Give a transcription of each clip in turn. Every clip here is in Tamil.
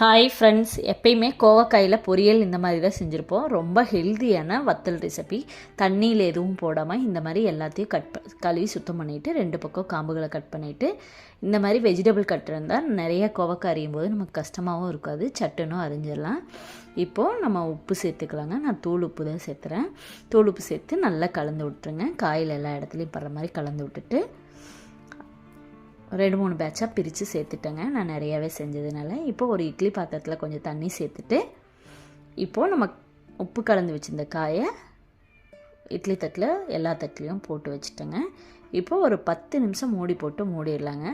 ஹாய் ஃப்ரெண்ட்ஸ் எப்பயுமே கோவக்காயில் பொரியல் இந்த மாதிரி தான் செஞ்சுருப்போம். ரொம்ப ஹெல்த்தியான வத்தல் ரெசிபி தண்ணியில் எதுவும் போடாமல் இந்த மாதிரி எல்லாத்தையும் கட் ப கழுவி சுத்தம் பண்ணிவிட்டு ரெண்டு பக்கம் காம்புகளை கட் பண்ணிவிட்டு இந்த மாதிரி வெஜிடபிள் கட் இருந்தால் நிறைய கோவக்காய் அரியும் போது நமக்கு கஷ்டமாகவும் இருக்காது. சட்டுனும் அரிஞ்சிடலாம். இப்போது நம்ம உப்பு சேர்த்துக்கலாங்க. நான் தூள் உப்பு தான் சேர்த்துறேன். தூள் உப்பு சேர்த்து நல்லா கலந்து விட்டுருங்க. காயில் எல்லா இடத்துலையும் படுற மாதிரி கலந்து விட்டுட்டு ரெண்டு மூணு பேட்சாக பிரித்து சேர்த்துட்டேங்க. நான் நிறையாவே செஞ்சதுனால இப்போ ஒரு இட்லி பாத்திரத்தில் கொஞ்சம் தண்ணி சேர்த்துட்டு இப்போது நம்ம உப்பு கலந்து வச்சுருந்த காயை இட்லி தட்டில் எல்லா தட்டிலையும் போட்டு வச்சுட்டேங்க. இப்போது ஒரு பத்து நிமிஷம் மூடி போட்டு மூடிடலாங்க.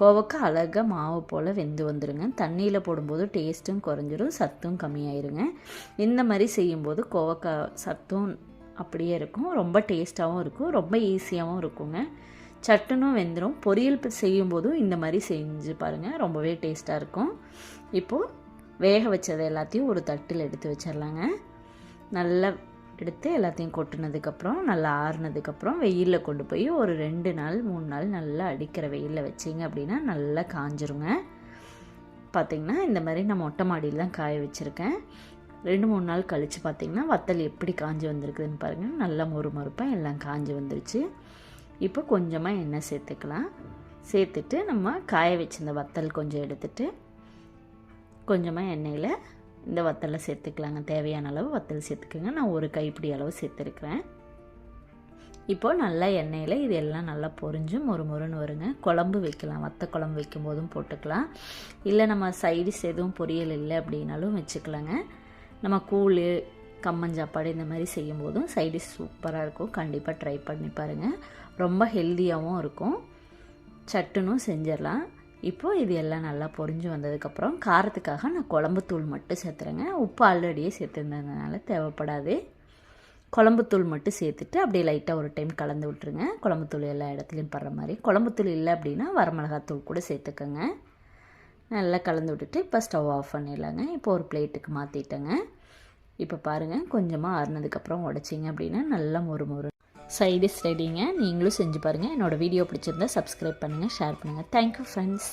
கோவக்காய் அழகாக மாவு போல் வெந்து வந்துடுங்க தண்ணியில் போடும்போது டேஸ்ட்டும் குறைஞ்சிரும் சத்தும் கம்மியாயிருங்க. இந்த மாதிரி செய்யும்போது கோவக்காய் சத்தும் அப்படியே இருக்கும். ரொம்ப டேஸ்ட்டாகவும் இருக்கும். ரொம்ப ஈஸியாகவும் இருக்குங்க. சட்டுனும் வெந்துடும் பொரியல் செய்யும்போதும் இந்த மாதிரி செஞ்சு பாருங்கள் ரொம்பவே டேஸ்ட்டாக இருக்கும். இப்போது வேக வச்சதை எல்லாத்தையும் ஒரு தட்டில் எடுத்து வச்சிடலாங்க நல்லா எடுத்து எல்லாத்தையும் கொட்டினதுக்கப்புறம் நல்லா ஆறுனதுக்கப்புறம் வெயிலில் கொண்டு போய் ஒரு ரெண்டு நாள் மூணு நாள் நல்லா அடிக்கிற வெயிலில் வச்சிங்க அப்படின்னா நல்லா காஞ்சிருங்க. பார்த்திங்கன்னா இந்த மாதிரி நான் மொட்டை மாடியில் தான் காய வச்சுருக்கேன். ரெண்டு மூணு நாள் கழித்து பார்த்திங்கன்னா வத்தல் எப்படி காஞ்சி வந்திருக்குதுன்னு பாருங்கள் நல்லா மொறு மொறுப்பாக எல்லாம் காஞ்சி வந்துருச்சு. இப்போ கொஞ்சமாக எண்ணெய் சேர்த்துக்கலாம். சேர்த்துட்டு நம்ம காய வச்சிருந்த வத்தல் கொஞ்சம் எடுத்துட்டு கொஞ்சமாக எண்ணெயில் இந்த வத்தலை சேர்த்துக்கலாங்க. தேவையான அளவு வத்தல் சேர்த்துக்கோங்க. நான் ஒரு கைப்பிடி அளவு சேர்த்துருக்குறேன். இப்போது நல்லா எண்ணெயில் இது எல்லாம் நல்லா பொரிஞ்சு மொறு மொறுன்னு வருங்க. குழம்பு வைக்கலாம். வத்த குழம்பு வைக்கும் போதும் போட்டுக்கலாம். இல்லை நம்ம சைடிஸ் எதுவும் பொரியல் இல்லை அப்படின்னாலும் வச்சுக்கலாங்க. நம்ம கூழ் கம்மஞ்சாப்பாடு இந்த மாதிரி செய்யும்போதும் சைடிஷ் சூப்பராக இருக்கும். கண்டிப்பாக ட்ரை பண்ணி பாருங்கள் ரொம்ப ஹெல்த்தியாகவும் இருக்கும். சட்டுனும் செஞ்சிடலாம். இப்போது இது எல்லாம் நல்லா பொரிஞ்சு வந்ததுக்கப்புறம் காரத்துக்காக நான் குழம்புத்தூள் மட்டும் சேர்த்துறேங்க. உப்பு ஆல்ரெடியே சேர்த்துருந்ததுனால தேவைப்படாது. குழம்புத்தூள் மட்டும் சேர்த்துட்டு அப்படியே லைட்டாக ஒரு டைம் கலந்து விட்டுருங்க. குழம்புத்தூள் எல்லா இடத்துலையும் படுற மாதிரி. குழம்புத்தூள் இல்லை அப்படின்னா வரமிளகாத்தூள் கூட சேர்த்துக்கோங்க. நல்லா கலந்து விட்டுட்டு இப்போ ஸ்டவ் ஆஃப் பண்ணிடலாங்க. இப்போ ஒரு பிளேட்டுக்கு மாற்றிட்டேங்க இப்போ பாருங்கள் கொஞ்சமாக ஆறுனதுக்கப்புறம் உடச்சிங்க அப்படின்னா நல்லா மொறு மொறு. சைடிஸ் ரெடிங்க நீங்களும் செஞ்சு பாருங்கள் என்னோடய வீடியோ பிடிச்சிருந்தா சப்ஸ்கிரைப் பண்ணுங்கள் ஷேர் பண்ணுங்கள் தேங்க்யூ ஃப்ரெண்ட்ஸ்